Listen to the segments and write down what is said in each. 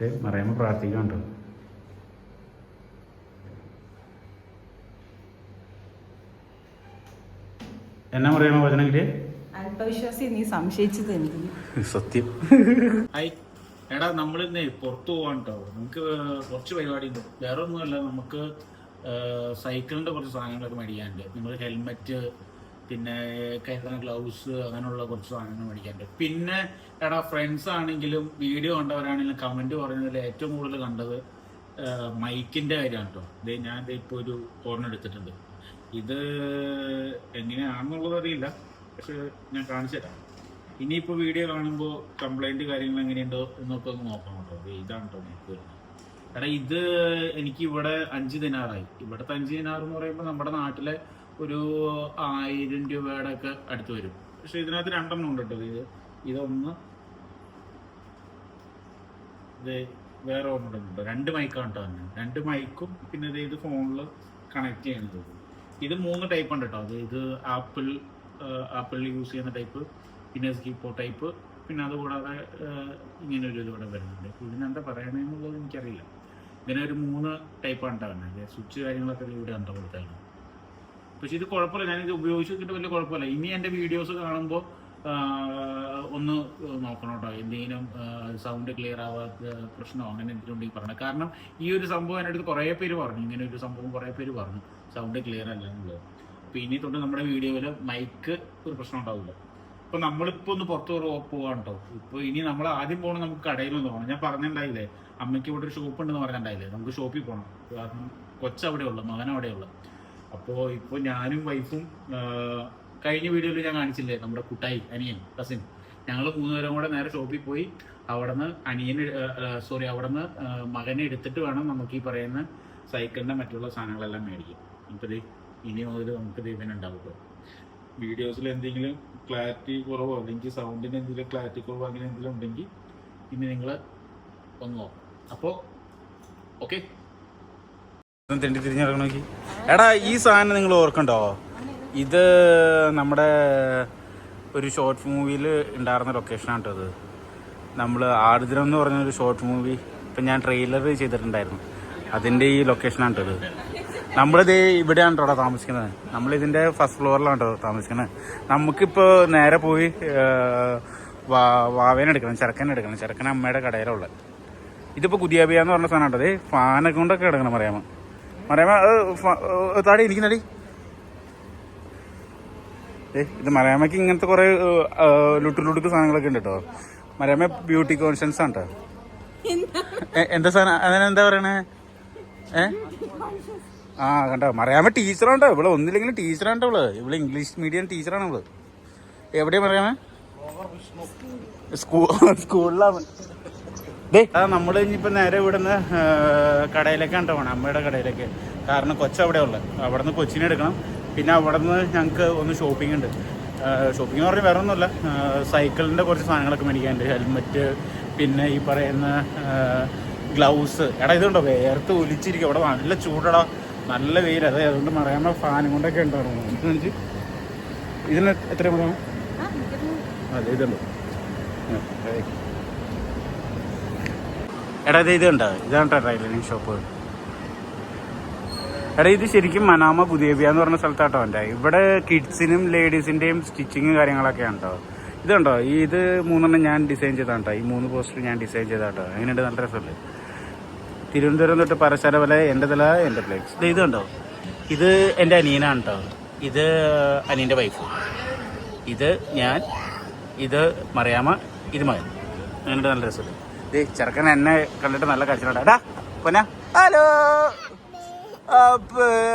മറിയാമ്മ പ്രാർത്ഥിക്കാണ്ട് എന്നാ പറയാമോ വചനെങ്കിൽ അല്പവിശ്വാസി നീ സംശയിച്ചത് സത്യം. ഹായ് എടാ നമ്മളിന്ന് പുറത്തു പോവാണ്ടോ? നമുക്ക് കുറച്ച് പരിപാടി ഉണ്ട് വേറെ ഒന്നുമല്ല നമുക്ക് സൈക്കിളിന്റെ കുറച്ച് സാധനങ്ങളൊക്കെ മേടിക്കാനുണ്ട്. നമ്മൾ ഹെൽമെറ്റ് പിന്നെ കയറുന്ന ഗ്ലൗസ് അങ്ങനെയുള്ള കുറച്ച് സാധനങ്ങൾ മേടിക്കാനുണ്ട് പിന്നെ എടാ ഫ്രണ്ട്സ് ആണെങ്കിലും വീഡിയോ കണ്ടവരാണെങ്കിലും കമന്റ് പറയുന്നതിൽ ഏറ്റവും കൂടുതൽ കണ്ടത് മൈക്കിന്റെ കാര്യമാണ് കേട്ടോ ഇത് ഞാൻ ഇപ്പോൾ ഒരു ഓർണർ എടുത്തിട്ടുണ്ട്. ഇത് എങ്ങനെയാണെന്നുള്ളത് അറിയില്ല പക്ഷെ ഞാൻ കാണിച്ചു തരാം. ഇനിയിപ്പോൾ വീഡിയോ കാണുമ്പോൾ കംപ്ലൈന്റ് കാര്യങ്ങൾ എങ്ങനെയുണ്ടോ എന്നൊക്കെ ഒന്ന് നോക്കണം കേട്ടോ ഇതാണ് കേട്ടോ മൈക്ക് വരുന്നത്. എടാ ഇത് എനിക്ക് ഇവിടെ അഞ്ച് ദിനാറായി. ഇവിടുത്തെ അഞ്ച് ദിനാർ എന്ന് പറയുമ്പോൾ നമ്മുടെ നാട്ടിലെ ഒരു ആയിരം രൂപയുടെ ഒക്കെ അടുത്ത് വരും. പക്ഷെ ഇതിനകത്ത് രണ്ടെണ്ണം ഉണ്ട് കേട്ടോ. ഇത് ഇതൊന്ന് ഇത് വേറെ ഒന്നുണ്ട് രണ്ട് മൈക്കാണ് കേട്ടോ തന്നെ രണ്ട് മൈക്കും പിന്നെ ഇത് ഇത് ഫോണിൽ കണക്ട് ചെയ്യുന്നത് ഇത് മൂന്ന് ടൈപ്പ് ഉണ്ട് കേട്ടോ. അത് ഇത് ആപ്പിൾ ആപ്പിളിൽ യൂസ് ചെയ്യുന്ന ടൈപ്പ് പിന്നെ സ്കിപ്പോ ടൈപ്പ് പിന്നെ അതുകൂടാതെ ഇങ്ങനെ ഒരു ഇതുകൂടെ വരുന്നുണ്ട്. ഇതിനെന്താ പറയണമെന്നുള്ളത് എനിക്കറിയില്ല. ഇങ്ങനെ ഒരു മൂന്ന് ടൈപ്പാണ് അല്ലെ? സ്വിച്ച് കാര്യങ്ങളൊക്കെ ഇവിടെ ഉണ്ട് കൊടുത്തായിരുന്നു പക്ഷെ ഇത് കുഴപ്പമില്ല. ഞാനിത് ഉപയോഗിച്ച് നോക്കിയിട്ട് വലിയ കുഴപ്പമില്ല. ഇനി എന്റെ വീഡിയോസ് കാണുമ്പോൾ ഒന്ന് നോക്കണം കേട്ടോ. എന്തെങ്കിലും സൗണ്ട് ക്ലിയർ ആവാത്ത പ്രശ്നമോ? അങ്ങനെ എന്തെങ്കിലും ഉണ്ടെങ്കിൽ പറയണം. കാരണം ഈ ഒരു സംഭവം എന്റെ അടുത്ത് കുറേ പേര് പറഞ്ഞു. ഇങ്ങനെ ഒരു സംഭവം കുറേ പേര് പറഞ്ഞു. സൗണ്ട് ക്ലിയർ അല്ല എന്നുള്ളത്. അപ്പോൾ ഇനി തൊട്ട് നമ്മുടെ വീഡിയോയിൽ മൈക്ക് ഒരു പ്രശ്നം ഉണ്ടാവില്ല. ഇപ്പൊ നമ്മളിപ്പോ ഒന്ന് പുറത്തു പോവാണ് ഇപ്പൊ ഇനി നമ്മൾ ആദ്യം പോകണം നമുക്ക് കടയിലൊന്ന് പോകണം ഞാൻ പറഞ്ഞിട്ടുണ്ടായില്ലേ അമ്മയ്ക്ക് ഇവിടെ ഒരു ഷോപ്പ് ഉണ്ടെന്ന് പറഞ്ഞിട്ടുണ്ടായില്ലേ നമുക്ക് ഷോപ്പിൽ പോകണം കാരണം കൊച്ചവിടെ ഉള്ളു മകൻ അവിടെ ഉള്ളു അപ്പോൾ ഇപ്പോൾ ഞാനും വൈഫും കഴിഞ്ഞ വീഡിയോയിൽ ഞാൻ കാണിച്ചില്ലേ നമ്മുടെ കുട്ടായി അനിയൻ കസിൻ ഞങ്ങൾ മൂന്നുപേരും കൂടെ നേരെ ഷോപ്പിൽ പോയി അവിടുന്ന് അനിയന് സോറി അവിടുന്ന് മകനെ എടുത്തിട്ട് വേണം നമുക്ക് ഈ പറയുന്ന സൈക്കിളിന്റെ മറ്റുള്ള സാധനങ്ങളെല്ലാം മേടിക്കും ഇപ്പൊ ഇനി മുതൽ നമുക്ക് ദൈവം കേട്ടോ വീഡിയോസിൽ എന്തെങ്കിലും ക്ലാരിറ്റി കുറവോ അല്ലെങ്കിൽ സൗണ്ടിന് എന്തെങ്കിലും ക്ലാരിറ്റി കുറവോ അങ്ങനെ എന്തെങ്കിലും ഉണ്ടെങ്കിൽ ഇനി നിങ്ങൾ ഒന്ന് നോക്കാം. അപ്പോൾ ഓക്കെ തെണ്ടി തിരിഞ്ഞിറങ്ങണമെങ്കിൽ എടാ ഈ സാധനം നിങ്ങൾ ഓർക്കണ്ടോ? ഇത് നമ്മുടെ ഒരു ഷോർട്ട് മൂവിയിൽ ഉണ്ടായിരുന്ന ലൊക്കേഷനാണ് കേട്ടോ ഇത്. നമ്മൾ ആർദ്രം എന്ന് പറഞ്ഞൊരു ഷോർട്ട് മൂവി ഇപ്പം ഞാൻ ട്രെയിലർ ചെയ്തിട്ടുണ്ടായിരുന്നു. അതിന്റെ ഈ ലൊക്കേഷനാണ് കേട്ടോ ഇത്. നമ്മളിത് ഇവിടെയാണ് കേട്ടോ താമസിക്കുന്നത്? നമ്മളിതിന്റെ ഫസ്റ്റ് ഫ്ലോറിലാണ് കേട്ടോ താമസിക്കുന്നത്. നമുക്കിപ്പോൾ നേരെ പോയി വാവേനെ എടുക്കണം ചെറുക്കനെ എടുക്കണം. ചെറുക്കൻ അമ്മയുടെ കടയിലുള്ളത്. ഇതിപ്പോൾ കുതിയാബിയ എന്ന് പറഞ്ഞ സാധനം കേട്ടത് ഫാനൊക്കെ കൊണ്ടൊക്കെ എടുക്കണം മറിയാമ മറിയാമ താടി ഇരിക്കുന്നടി ഇത് മറിയാമയ്ക്ക് ഇങ്ങനത്തെ കുറേ ലുട്ടു ലുടുക്ക് സാധനങ്ങളൊക്കെ ഉണ്ട് കേട്ടോ മറിയാമ ബ്യൂട്ടി കോൺഷ്യൻസ് ആണ് കേട്ടോ എന്താ സാധനം? അതിനെന്താ പറയണേ? ഏ? ആ കണ്ടോ? മറിയാമ്മ ടീച്ചറാണ്ടോ ഇവിടെ ഒന്നില്ലെങ്കിലും ടീച്ചറാണ്ടോ ഇവൾ? ഇവിടെ ഇംഗ്ലീഷ് മീഡിയം ടീച്ചറാണ് ഇവൾ? എവിടെയാ മറിയാമ്മ? സ്കൂൾ സ്കൂളിലാണ്. നമ്മൾ ഇനിയിപ്പോൾ നേരെ ഇവിടുന്ന് കടയിലേക്കാണ് പോകണം അമ്മയുടെ കടയിലേക്ക്. കാരണം കൊച്ചവിടെ ഉള്ളത് അവിടെ നിന്ന് കൊച്ചിനെ എടുക്കണം. പിന്നെ അവിടെ നിന്ന് ഞങ്ങൾക്ക് ഒന്ന് ഷോപ്പിംഗ് ഉണ്ട്. ഷോപ്പിംഗ് എന്ന് പറഞ്ഞാൽ വേറെ ഒന്നുമില്ല സൈക്കിളിന്റെ കുറച്ച് സാധനങ്ങളൊക്കെ മേടിക്കാനുണ്ട്. ഹെൽമെറ്റ് പിന്നെ ഈ പറയുന്ന ഗ്ലൗസ് എടാ ഇതുണ്ടോ? വേർത്ത് ഒലിച്ചിരിക്കും അവിടെ നല്ല ചൂടടാ. നല്ല വെയിൽ അതെ അതുകൊണ്ട് മറയാമ ഫാനും കൊണ്ടൊക്കെ ഉണ്ടായിരുന്നു. ഇതിന് എത്ര പറയാം അതെ ഇതുണ്ട്. എടാ ഇത് ഇതുണ്ട് ഇതാണ് ടൈലറിങ് ഷോപ്പ്. എടാ ഇത് ശരിക്കും മനാമ പുതിയബിയ എന്ന് പറഞ്ഞ സ്ഥലത്താട്ടോ എന്റെ ഇവിടെ കിഡ്സിനും ലേഡീസിന്റെയും സ്റ്റിച്ചിങ് കാര്യങ്ങളൊക്കെ ഉണ്ടോ? ഇതുണ്ടോ? ഈ ഇത് മൂന്നെണ്ണം ഞാൻ ഡിസൈൻ ചെയ്താട്ടോ ഈ മൂന്ന് പോസ്റ്റർ ഞാൻ ഡിസൈൻ ചെയ്താട്ടോ അങ്ങനെയുണ്ട് നല്ല രസമല്ലേ തിരുവനന്തപുരം തൊട്ട് പരശര വരെ എന്റെ തല എന്റെ പ്ലേസ് ഇത് ഇതുണ്ടോ? ഇത് എന്റെ അനിയനാണ് കേട്ടോ ഇത് അനിയന്റെ വൈഫ് ഇത് ഞാൻ ഇത് മറിയാമ ഇത് മകൻ. അങ്ങനെ നല്ല രസമല്ലേ ഇത് ചെറുക്കൻ എന്നെ കണ്ടിട്ട് നല്ല കരച്ചിലുണ്ടാ. പൊന്ന. ഹലോ.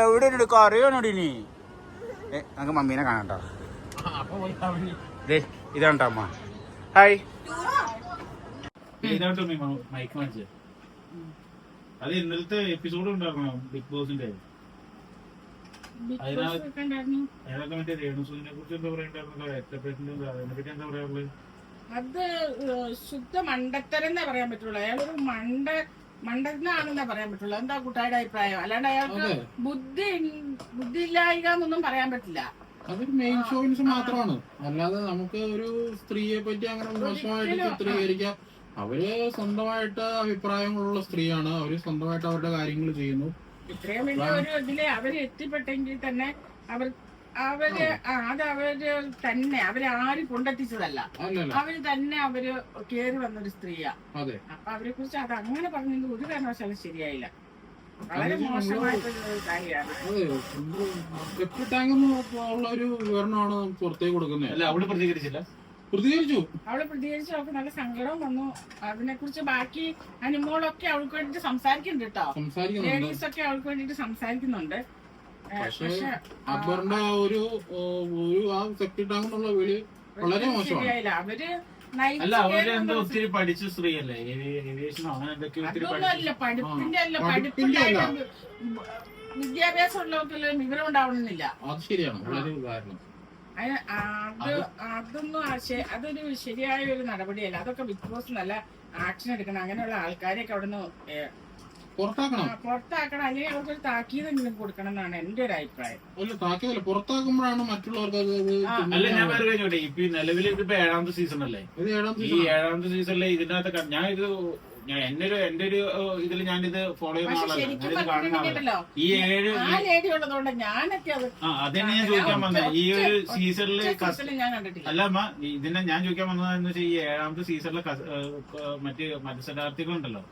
എവിടെ ഉണ്ട് കറിയാണോടി ഇനി ഏ നമുക്ക് മമ്മീനെ കാണാട്ടോ ദേ ഇതാണ് അമ്മ. ഹായ് മൈക്ക് വാങ്ങിച്ചത് അത് ഇന്നലത്തെ എപ്പിസോഡ് ഉണ്ടായിരുന്നു? ബിഗ് ബോസിന്റെ അതിനകത്ത് മറ്റേ കുറിച്ച് എന്താ പറയണ്ടായിരുന്നല്ലോ എത്തപ്പെട്ടില്ല അതിനെ പറ്റി എന്താ പറയാറുള്ളത് അത് ശുദ്ധ ശുദ്ധ മണ്ടത്തരെന്നേ പറയാൻ പറ്റുള്ളൂ. അയാളൊരു മണ്ട മണ്ടനാണെന്നേ പറയാൻ പറ്റുള്ളൂ. എന്താ കുട്ടായുടെ അഭിപ്രായം? അല്ലാണ്ട് അയാൾക്ക് ബുദ്ധി ബുദ്ധി ഇല്ലായിക എന്നൊന്നും പറയാൻ പറ്റില്ല. അതൊരു മെയിൻ ഷോയിൻസ് മാത്രമാണ്. അല്ലാതെ നമുക്ക് ഒരു സ്ത്രീയെ പറ്റി അങ്ങനെ മോശമായിട്ട് ചിത്രീകരിക്കാം. അവർ സ്വന്തമായിട്ട് അഭിപ്രായങ്ങളുള്ള സ്ത്രീയാണ്. അവർ സ്വന്തമായിട്ട് അവരുടെ കാര്യങ്ങൾ ചെയ്യുന്നു. ഇത്രയും വലിയ ഒരു ഇതിൽ അവർ എത്തിപ്പെട്ടെങ്കിൽ തന്നെ അവർ അവർ അത്. അവർ തന്നെ അവർ ആരും കൊണ്ടെത്തിച്ചതല്ല. അവർ തന്നെ അവർ കേറി വന്നൊരു സ്ത്രീയാ. അതെ. അപ്പൊ അവരെ കുറിച്ച് അത് അങ്ങനെ പറഞ്ഞത് ഒരു കാരണവശാലും ശരിയായില്ല. വളരെ മോശമായിട്ടൊരു കാര്യമാണ്. ടാങ്ക് ഉള്ള ഒരു വിവരണമാണ് പുറത്തേക്ക് കൊടുക്കുന്നത്. അല്ല അവൾ പ്രതികരിച്ചില്ല. പ്രതികരിച്ചു. അവൾ പ്രതികരിച്ചു. അവൾക്ക് നല്ല സങ്കടവും വന്നു. അതിനെ കുറിച്ച് ബാക്കി അനുമോളൊക്കെ അവൾക്ക് വേണ്ടിട്ട് സംസാരിക്കുന്നുണ്ട് കേട്ടോ സംസാരിക്കുന്നുണ്ട്. ലേഡീസ് ഒക്കെ അവൾക്ക് വേണ്ടിട്ട് സംസാരിക്കുന്നുണ്ട്. പക്ഷെ അക്ബറിന്റെ ഒരു ഒരു ആ സെപ്റ്റി ടാങ്ക് എന്നുള്ള വിളി വളരെ ഒരിക്കലും മോശമാണ്. അവർ night അല്ല അവർ എന്തോ ഒന്നും ഒത്തിരി പഠിച്ച സ്ത്രീയല്ലേ? ഏവിയേഷനോ അങ്ങനെ എന്തൊക്കെയോ ഒത്തിരി അതൊന്നും അല്ല പഠിപ്പിന്റെ അല്ല ആ, പഠിപ്പിന്റെ അല്ല. പഠിപ്പിന്റെ വിദ്യാഭ്യാസം ഉള്ളവർക്കെല്ലാം വിവരം ഉണ്ടാവണമെന്നില്ല അത് ശരിയാണ്. വളരെ ഉദാഹരണം. അത് അതൊന്നും ആശയ അതൊരു ശരിയായ ഒരു നടപടിയല്ല. അതൊക്കെ ബിഗ് ബോസ് നല്ല ആക്ഷൻ എടുക്കണം. അങ്ങനെയുള്ള ആൾക്കാരെയൊക്കെ അവിടെ നിന്ന് പുറത്താക്കണം. പുറത്താക്കണം. അല്ലെങ്കിൽ അവർക്കൊരു താക്കീതെങ്കിലും കൊടുക്കണം എന്നാണ് എന്റെ ഒരു അഭിപ്രായം. അല്ല പുറത്താക്കുമ്പോഴാണ് മറ്റുള്ളവർക്ക് അല്ല ഞാൻ. വേറെ കഴിഞ്ഞോട്ടെ ഇപ്പൊ ഈ നിലവിൽ ഇതിപ്പോ ഏഴാമത്തെ സീസൺ അല്ലേ? ഇത് ഏഴാം ഈ ഏഴാമത്തെ സീസണിലെ ഇതിനകത്ത് ഞാൻ ഇത് ഞാൻ എന്റെ ഒരു എന്റെ ഒരു ഇതിൽ ഞാനിത് ഫോളോ ചെയ്യുന്ന പക്ഷെ ആളല്ല. ഞാനിത് കാണുന്ന ആളല്ല. ഈ ഏഴ് ആ ലേഡി ഉള്ളതുകൊണ്ട് ഞാനൊക്കെ അത് ആ അതന്നെ ഞാൻ ചോദിക്കാൻ വന്നത് ഈ ഒരു സീസണിൽ ഞാൻ കണ്ടിട്ടില്ല. അല്ല അമ്മ ഇതിനെ ഞാൻ ചോദിക്കാൻ വന്നതെന്ന് വെച്ചാൽ ഈ ഏഴാമത്തെ സീസണിലെ മറ്റ് മത്സരാർത്ഥികളുണ്ടല്ലോ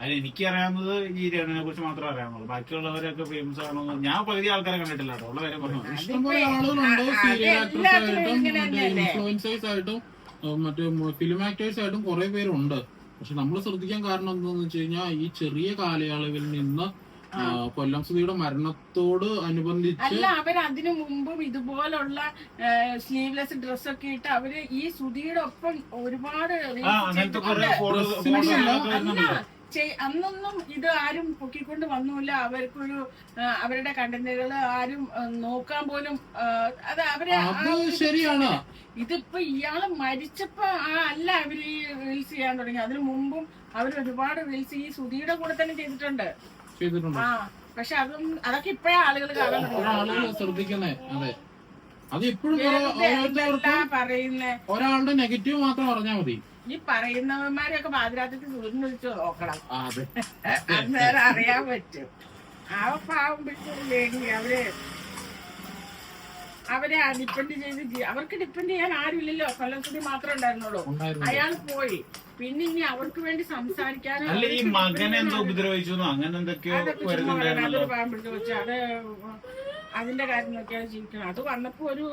അതിൽ എനിക്ക് അറിയാവുന്നത് ഈ രേണുവിനെ കുറിച്ച് മാത്രമേ അറിയാവുള്ളൂ ബാക്കിയുള്ളവരൊക്കെ ഫേമസ് ആണോ ഞാൻ പകുതി ആൾക്കാരെ കണ്ടിട്ടില്ല കേട്ടോ. ഉള്ള കാര്യം പറഞ്ഞു. ഇഷ്ടംപോലെ ആളുകളുണ്ട്. സീരിയൽ ആയിട്ടും ഇൻഫ്ലുവൻസേഴ്സ് ആയിട്ടും മറ്റേ ഫിലിം ആക്ടേഴ്സ് ആയിട്ടും കുറെ പേരുണ്ട്. പക്ഷെ നമ്മൾ ശ്രദ്ധിക്കാൻ കാരണം എന്താന്ന് വെച്ച് കഴിഞ്ഞാൽ ഈ ചെറിയ കാലയളവിൽ നിന്ന് കൊല്ലം സുധിയുടെ മരണത്തോട് അനുബന്ധിച്ച് അല്ല അവർ അതിനു മുമ്പും ഇതുപോലുള്ള സ്ലീവ്ലെസ് ഡ്രസ് ഒക്കെ ഇട്ട് അവർ ഈ സുധിയുടെ ഒപ്പം ഒരുപാട് അന്നൊന്നും ഇത് ആരും പൊക്കിക്കൊണ്ട് വന്നില്ല അവർക്കൊരു അവരുടെ കണ്ടന്റുകൾ ആരും നോക്കാൻ പോലും അത് അവരെ ശരിയാണ്. ഇതിപ്പോ ഇയാൾ മരിച്ചപ്പോ ആ അല്ല അവർ ഈ റീൽസ് ചെയ്യാൻ തുടങ്ങി. അതിനു മുമ്പും അവർ ഒരുപാട് റീൽസ് ഈ സുധിയുടെ കൂടെ തന്നെ ചെയ്തിട്ടുണ്ട്. ആ പക്ഷെ അതും അതൊക്കെ ഇപ്പഴേ ആളുകൾ കാണാൻ ശ്രദ്ധിക്കുന്നേ. അതെ. അത് ഇപ്പോഴും ഒരാളുടെ നെഗറ്റീവ് മാത്രം പറഞ്ഞാൽ മതി. ഈ പറയുന്നവന്മാരെയൊക്കെ പാതിരാത്രിക്ക് സൂര്യൻ വിളിച്ചു നോക്കണം. അന്നേരം അറിയാൻ പറ്റും. ആ പാവം പിടിച്ച അവർ അവരെ ഡിപ്പെൻഡ് ചെയ്ത് അവർക്ക് ഡിപ്പെൻഡ് ചെയ്യാൻ ആരുമില്ലല്ലോ. കൊല്ലത്തുടി മാത്രമേ ഉണ്ടായിരുന്നുള്ളൂ. ഉണ്ടായിരുന്നു അയാൾ പോയി. പിന്നെ ഇനി അവർക്ക് വേണ്ടി സംസാരിക്കാനും ഉപദ്രവിച്ചു അങ്ങനെ എന്തൊക്കെയോ അത് അതിന്റെ കാര്യം നോക്കിയാണ് ജീവിക്കണം അത് വന്നപ്പോ ഒരു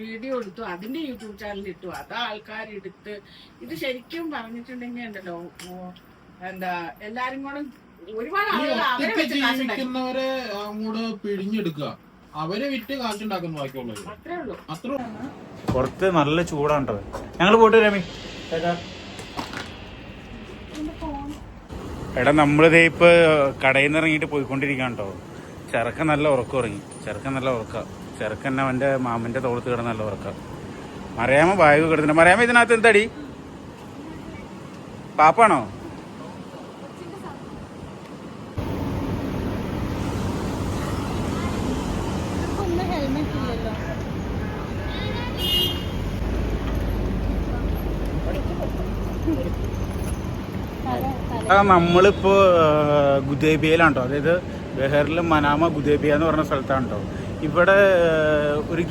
വീഡിയോ എടുത്തു. അതിന്റെ യൂട്യൂബ് ചാനലിൽ ഇട്ടു. അത് ആൾക്കാർ എടുത്ത് ഇത് ശരിക്കും പറഞ്ഞിട്ടുണ്ടെങ്കിൽ ഉണ്ടല്ലോ എന്താ എല്ലാരും കൂടെ ഒരുപാട് ആളുകൾ അവരെ അങ്ങോട്ട് പിഴിഞ്ഞെടുക്കുക. വിറ്റ് കാശുണ്ടാക്കുന്ന ബാക്കിയുള്ളത് അത്രേ ഉള്ളൂ. അത്ര പുറത്ത് നല്ല ചൂടാണ് ഞങ്ങൾ പോയിട്ട് രമി എടാ നമ്മളിതേ ഇപ്പൊ കടയിൽ നിന്ന് ഇറങ്ങിയിട്ട് പോയിക്കൊണ്ടിരിക്കാണ്ടോ കേട്ടോ ചെറുക്കൻ നല്ല ഉറക്കം ഉറങ്ങി. ചെറുക്കൻ നല്ല ഉറക്ക. ചെറുക്കൻ അവന്റെ മാമന്റെ തോളത്ത് കിടന്ന നല്ല ഉറക്ക. മറിയാമ ബാഗ് കിടന്നിട്ട് മറിയാമ ഇതിനകത്ത് എന്തടി? പാപ്പാണോ? നമ്മളിപ്പോ ഗുദേബിയയിലാണ്? കേട്ടോ അതായത് ബെഹറിലും മനാമ ഗുദേബിയ എന്ന് പറഞ്ഞ സ്ഥലത്താണ് കേട്ടോ ഇവിടെ ഒരു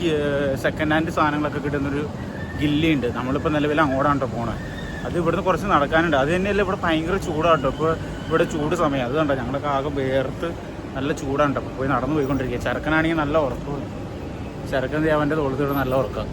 സെക്കൻഡ് ഹാൻഡ് സാധനങ്ങളൊക്കെ കിട്ടുന്നൊരു ഗില്ലിയുണ്ട്. നമ്മളിപ്പോൾ നിലവിൽ അങ്ങോട്ടാണ് കേട്ടോ പോണത് അത് ഇവിടുന്ന് കുറച്ച് നടക്കാനുണ്ട്. അത് തന്നെയല്ല ഇവിടെ ഭയങ്കര ചൂടാണ് കേട്ടോ ഇപ്പോൾ ഇവിടെ ചൂട് സമയം. അത് കണ്ടോ? ഞങ്ങളൊക്കെ ആകെ വേർത്ത് നല്ല ചൂടാണ് കേട്ടോ. പോയി നടന്നു പോയിക്കൊണ്ടിരിക്കുക. ചെറുക്കനാണെങ്കിൽ നല്ല ഉറക്കം ചെറുക്കൻ ദേവന്റെ തോളത്തിവിടെ നല്ല ഉറക്കം.